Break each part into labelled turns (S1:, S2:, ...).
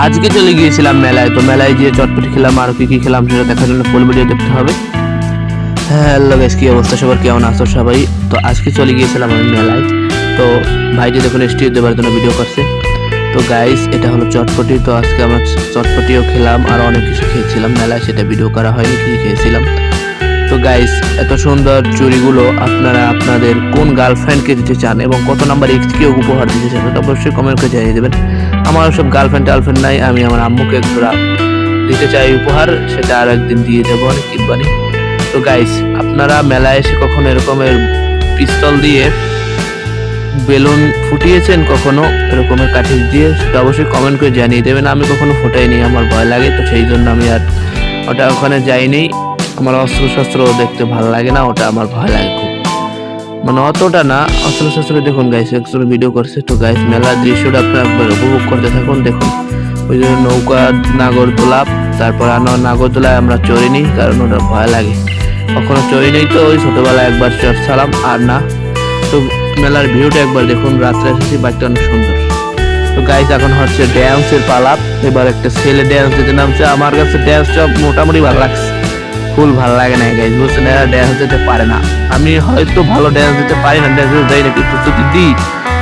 S1: আজকে চলে গিয়েছিলাম মেলায়, তো মেলায় গিয়ে চটপটি খেলাম, আর কি কি খেলাম সেটা দেখার জন্য ফুল ভিডিও দেখতে হবে। হ্যালো গাইস কি অবস্থা? সবার কেমন আছো সবাই? তো আজকে চলে গিয়েছিলাম আমি মেলায়। তো ভাইটি দেখুন স্টিও দেওয়ার জন্য ভিডিও করছে। তো গাইস এটা হলো চটপটি, তো আজকে আমরা চটপটিও খেলাম, আর অনেক কিছু খেয়েছিলাম। মেলায় সেটা ভিডিও করা হয়নি, কি খেয়েছিলাম? তো গাইস এত সুন্দর চুরিগুলো আপনারা আপনাদের কোন গার্লফ্রেন্ডকে দিতে চান এবং কত নাম্বার এক্সকে উপহার দিতে চান এটা অবশ্যই কমেন্ট করে জানিয়ে দেবেন। আমার সব গার্লফ্রেন্ড টার্লফ্রেন্ড নাই, আমি আমার আম্মুকে জোড়া দিতে চাই উপহার, সেটা আর একদিন দিয়ে দেবো, অনেক কিনবানি তো গাইস আপনারা মেলায় এসে কখনো এরকমের পিস্তল দিয়ে বেলুন ফুটিয়েছেন কখনো? এরকমের কাঠি দিয়ে, সেটা অবশ্যই কমেন্ট করে জানিয়ে দেবেন। আমি কখনো ফোটাইনি, আমার ভয় লাগে, তো সেই জন্য আমি আর ওটা ওখানে যাইনি। আমার অস্ত্র শস্ত্র দেখতে ভালো লাগে না, ওটা আমার ভয় লাগে খুব। মানে অতটা না। অস্ত্র শস্ত্র দেখুন গাইস একজন ভিডিও করছে, তো গাইস মেলার দৃশ্যটা আপনারা উপভোগ করতে থাকুন, দেখুন। ওই জন্য নৌকা, নাগরদোলা, তারপর আনো নাগরদোলায় আমরা চড়িনি, কারণ ওটা ভয় লাগে। কখনো চড়ি নেই তো, ওই ছোটোবেলায় একবার চড়ছিলাম, আর না। তো মেলার ভিউটা একবার দেখুন, রাত্রে এসেছি বাড়িটা অনেক সুন্দর। তো গাইস এখন হচ্ছে ড্যান্সের পালাপ এবার একটা ছেলে ড্যান্স দিতে নামছে, আমার কাছে ড্যান্সটা মোটামুটি ভালো লাগছে। ফুল ভালো লাগে না গাইজ বুঝছেন? এরা ড্যান্স দিতে পারে না। আমি হয়তো ভালো ড্যান্স দিতে পারি না ড্যান্স দিতে না, কিন্তু যদি দিই,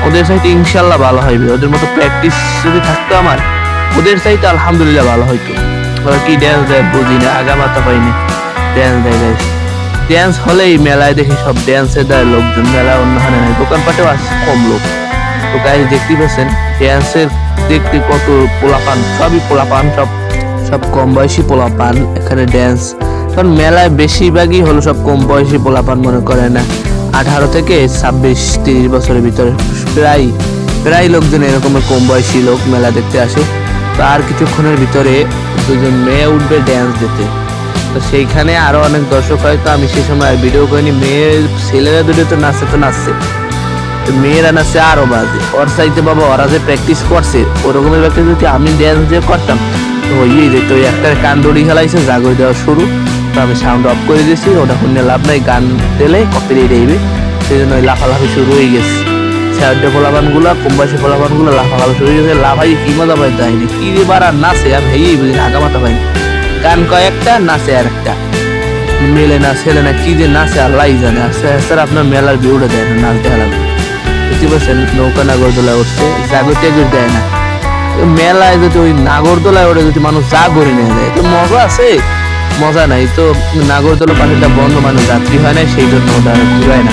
S1: ওদের সাইতে ইনশাল্লাহ ভালো হবে ওদের মতো প্র্যাকটিস যদি থাকতো আমার, ওদের সাইতে আলহামদুলিল্লাহ ভালো হইতো। ওরা কি ড্যান্স দেয় বুঝি না, আগামাতা পাইনি। ড্যান্স দেয় গাইজ ড্যান্স হলেই মেলায় দেখি সব ড্যান্সে দেয় লোকজন মেলা অন্য হানে নাই। দোকানপাটেও আছে কম লোক। তো গাইজ দেখতেই পাচ্ছেন ড্যান্সের দেখতে কত পোলাপান, সবই পোলাপান, সব সব কম বয়সী পোলাপান। এখানে ড্যান্স কারণ মেলায় বেশিরভাগই হলো সব কম বয়সী পোলাপান মনে করে না। আঠারো থেকে ছাব্বিশ, তিরিশ বছরের ভিতরে প্রায় প্রায় লোকজন এরকমের কম বয়সী লোক মেলা দেখতে আসে। তো আর কিছুক্ষণের ভিতরে দুজন মেয়ে উঠবে ড্যান্স দিতে। তো সেইখানে আরও অনেক দর্শক হয়, তো আমি সেই সময় ভিডিও করিনি। মেয়ে, ছেলেরা দুটো তো নাচছে তো নাচছে। তো মেয়েরা নাচছে আরও বাজে। ওর সাইতে বাবা, ওরা যে প্র্যাকটিস করছে, ওরকমের প্র্যাকটিস যদি আমি ড্যান্স দিয়ে করতাম, তো ওই যে তো একটা কান দড়ি খেলাইছে, জাগর দেওয়া শুরু। আমি সাউন্ড অফ করে দিয়েছি, ওটা শুনে লাভ নাই, গান দিলে কপি দিয়ে দেবে। সেই জন্য ওই লাফালাফি শুরু হয়ে গেছে। স্যারডে পোলাবানগুলা কমবাসী পোলাবানগুলো লাফালাফি শুরু হয়ে গেছে, লাফাই কি মজা পাই তাইনি কি রে বারা নাচে আমি হেই বুঝি আগা মাথা পাইনি গান কয়েকটা নাচে আর একটা। মেলে না, ছেলে না, কি যে নাচে আল্লাহ জানে। আর স্যার আপনার মেলার ভিউটা দেয় না, নাচ দেখা বুঝতে পারছেন? নৌকা নাগরদোলা উঠছে টেগর দেয় না। মেলায় যদি ওই নাগরদোলায় ওটা যদি মানুষ যা করে নিয়ে যায়, তো মজা আছে। মজা নাই। তো নাগরদোলা পাখিটা বন্ধ মানে যাত্রী হয় না সেই জন্য ওটা ঘুরায় না।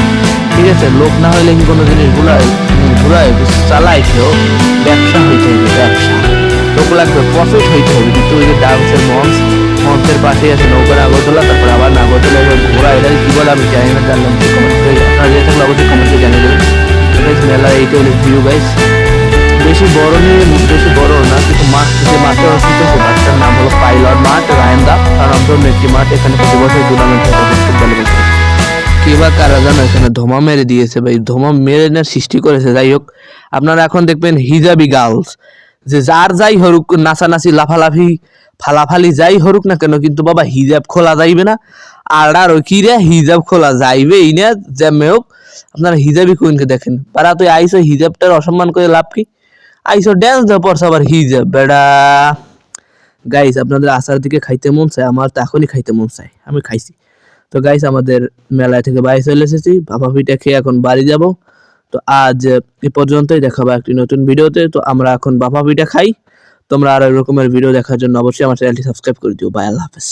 S1: ঠিক আছে, লোক না হইলে কি কোনো জিনিস ঘুরায় ঘুরায় চালায় কেউ। ব্যবসা হইতে হবে, ব্যবসা। লোক লাগবে প্রফিট হইতে হবে। কিন্তু ওই যে ডান্সের মঞ্চ, মঞ্চের পাশেই আছে নৌকা নাগরদোলা, তারপর আবার নাগরদোলা এবার ঘোরা এটা কি বলে আমি জানি না, জানলাম কমেন্ট করে আপনারা যে থাকলে অবশ্যই কমেন্ট জানিয়ে দেবেন। মেলা এইটা হলো ভিউ গাইস বেশি বড় নিয়ে, বেশি বড় না, কিন্তু মাঠ যে মাঠে অবস্থিত, সে মাঠটার নাম হলো পাইলট মাঠ, রায়ন্দা। মাঠ এখানে প্রতি বছর টুর্নামেন্ট কারা জানো, এখানে ধোমা মেরে দিয়েছে ভাই, ধোমা মেরে না সৃষ্টি করেছে, যাই হোক। আপনারা এখন দেখবেন হিজাবি গার্লস, যে যার যাই হরুক, নাচানাচি, লাফালাফি, ফালাফালি যাই হরুক না কেন, কিন্তু বাবা হিজাব খোলা যাইবে না। আর আর ওই কি রে, হিজাব খোলা যাইবে এই না যেমে হোক। আপনারা হিজাবি কুইনকে দেখেন? পারা তুই আইসো হিজাবটার অসম্মান করে লাভ কি? আইসো ড্যান্স দেওয়া পড়ছে আবার হিজাব, বেড়া। গাইস আপনাদের আসার দিকে খাইতে মন চায়, আমার তো এখনই খাইতে মন চায়, আমি খাইছি। তো গাইস আমাদের মেলায় থেকে বাইরে চলে এসেছি ভাপা পিঠা খেয়ে এখন বাড়ি যাব। তো আজ এ পর্যন্তই দেখাবো একটি নতুন ভিডিওতে। তো আমরা এখন বাপা পিঠা খাই। তোমরা আরও এরকমের ভিডিও দেখার জন্য অবশ্যই আমার চ্যানেলটি সাবস্ক্রাইব করে দিও। বাই আল্লাহ হাফেজ।